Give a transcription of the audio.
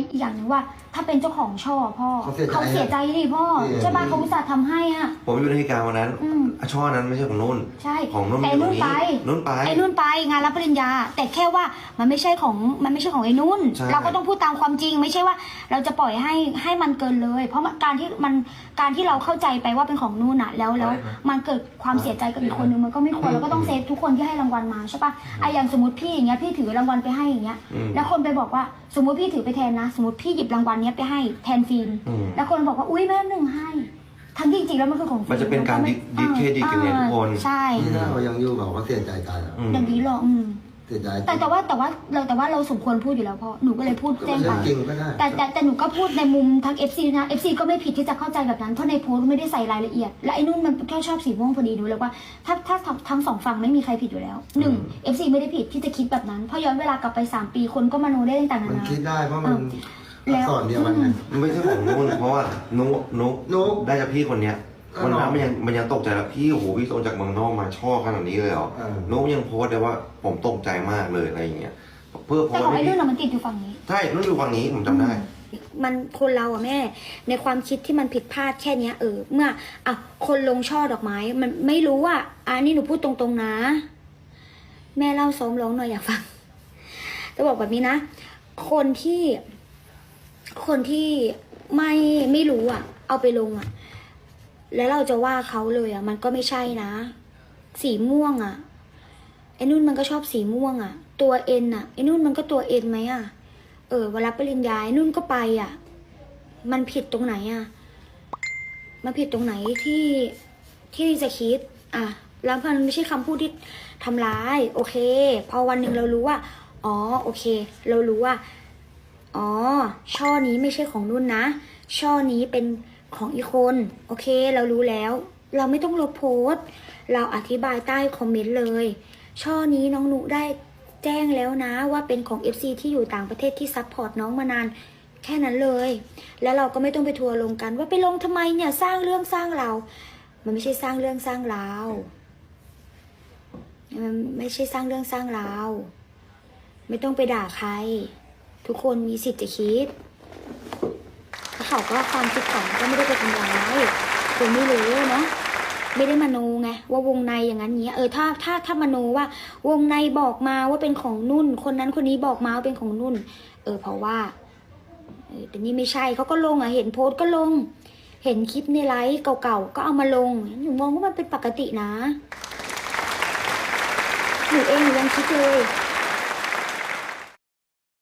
อีกอย่างหนึ่งว่า ถ้าเป็นเจ้าของช่อพ่อเขาเสียใจเขาเสียใจดิพ่อเสียใช่ป่ะเขาอุตส่าห์ทำให้อะ ผมอยู่ในเหตุการณ์วันนั้นอืม ช่อนั้นไม่ใช่ของนุ่น ใช่ของนุ่นแต่อยู่ตรนุ่นงนี้ไปนุ่นไป ไอ้นุ่นไปงานรับปริญญา แต่แค่ว่ามันไม่ใช่ของมันไม่ใช่ของไอ้นุ่น ใช่ เราก็ต้องพูดตามความจริง ไม่ใช่ว่า เราจะปล่อยให้ให้มันเกินเลย เพราะมันการที่มันการที่เราเข้าใจไปว่าเป็นของนุ่นอะแล้วแล้วมันเกิดความเสียใจกับอีกคนนึงมันก็ไม่ควรเราก็ต้องเซฟทุกคนที่ให้รางวัลมาใช่ปะไอ้อย่างสมมติพี่อย่างเงี้ยพี่ถือรางวัลไปให้อย่างเงี้ย อืม แล้วคนไปบอกว่าสมมติพี่ถือไปแทนนะสมมติพี่หยิบรางวัลเนี้ยไปให้แทนฟิล์มอืม แล้วคนบอกว่าอุ้ยแม่หนึ่งให้ ทั้งที่จริงๆแล้วมันคือของฟิล์มันจะเป็นการดิดิเครดิตกันไงทุกคน ใช่ที่หน้าเขายังอยู่เขาก็เสียใจตายแล้ว อืม อย่างนี้หรออืมเสียใจแต่แต่ว่าแต่ว่าเราแต่ว่าเราสมควรพูดอยู่แล้วพ่อหนูก็เลยพูดก็แจ้งไม่ไปใช่จริงก็ได้แต่แต่แต่หนูก็พูดในมุมทั้ง FC นะ FC ก็ไม่ผิดที่จะเข้าใจแบบนั้นเพราะในโพสต์ไม่ได้ใส่รายละเอียด และไอ้นุ่นมันแค่ชอบสีม่วงพอดีหนูเลยว่าถ้าถ้าทั้งทั้งสองฝั่งไม่มีใครผิดอยู่แล้วหนึ่ง FC ไม่ได้ผิดที่จะคิดแบบนั้นเพราะย้อนเวลากลับไป 3 ปีคนก็มโนได้ต่างๆนามันนา คิดได้เพราะมันแล้อักวษรเดียวกันไงมันไม่ใช่ของนุ่นเพราะว่านุกนุกนุ๊ก ได้จากพี่คนเนี้ยก็ วันหรนั้นอมันยังมันยังตกใจแล้วพี่โอ้โหพี่ส่งจากเมืองนอกมาช่อขนาดนี้เลยเหรอเออนุกยังโพสต์เลยว่าผมตกใจมากเลยอะไรอย่างเงี้ยเพื่อโพแต่สของต์ให้ไอ้นุ่พี่นอะมันติดอยู่ฝั่งนี้ใช่นุ่นอยู่ฝั่งนี้ผมจำได้ มันคนเราอะแม่ ในความคิดที่มันผิดพลาดแค่เนี้ยเออเมื่ออะคนลงช่อดอกไม้ มันไม่รู้ว่าอันนี้หนูพูดตรงๆนะ แม่เล่าซ้อมร้องหน่อยอยากฟังจะบอกแบบนี้นะ คนที่ คนที่ไม่ไม่รู้อะเอาไปลงอะ แล้วเราจะว่าเขาเลยอะ มันก็ไม่ใช่นะ สีม่วงอะไอ้นุ่นมันก็ชอบสีม่วงอะ ตัวเอ็นอะไอ้นุ่นมันก็ตัวเอ็นไหมอะ เออเวลาปริญญาไอ้นุ่นก็ไปอะ มันผิดตรงไหนอะ มันผิดตรงไหนที่ที่จะคิด อะ แล้วมันไม่ใช่คำพูดที่ทำร้าย โอเค พอวันหนึ่งเรารู้ว่า อ๋อ โอเค เรารู้ว่า อ๋อ ช่อนี้ไม่ใช่ของนุ่นนะ ช่อนี้เป็น ของอีกคน โอเค เรารู้แล้ว เราไม่ต้องลบโพสต์เราอธิบายใต้คอมเมนต์เลย ช่อนี้น้องนุได้แจ้งแล้วนะว่าเป็นของ FC ที่อยู่ต่างประเทศที่ซัพพอร์ตน้องมานานแค่นั้นเลย แล้วเราก็ไม่ต้องไปทัวร์ลงกัน ว่าไปลงทำไมเนี่ยสร้างเรื่องสร้างเรา มันไม่ใช่สร้างเรื่องสร้างรามันไม่ใช่สร้างเรื่องสร้างรา ไม่ต้องไปด่าใคร ทุกคนมีสิทธิ์จะคิด เขาก็ความคิดของก็ไม่ได้ไปทำร้ายคนไม่รู้เนาะไม่ได้มโนไงว่าวงในอย่างนั้นเนี้ยเออถ้าถ้าถ้ามโนว่าวงในบอกมาว่าเป็นของนุ่น คนนั้นคนนี้บอกมาว่าเป็นของนุ่น เออเพราะว่าเออแต่นี่ไม่ใช่เขาก็ลงอะเห็นโพสต์ก็ลง เห็นคลิปในไลฟ์เก่าๆก็เอามาลงหนูมองว่ามันเป็นปกตินะหนูเองหนูยังคิดเลย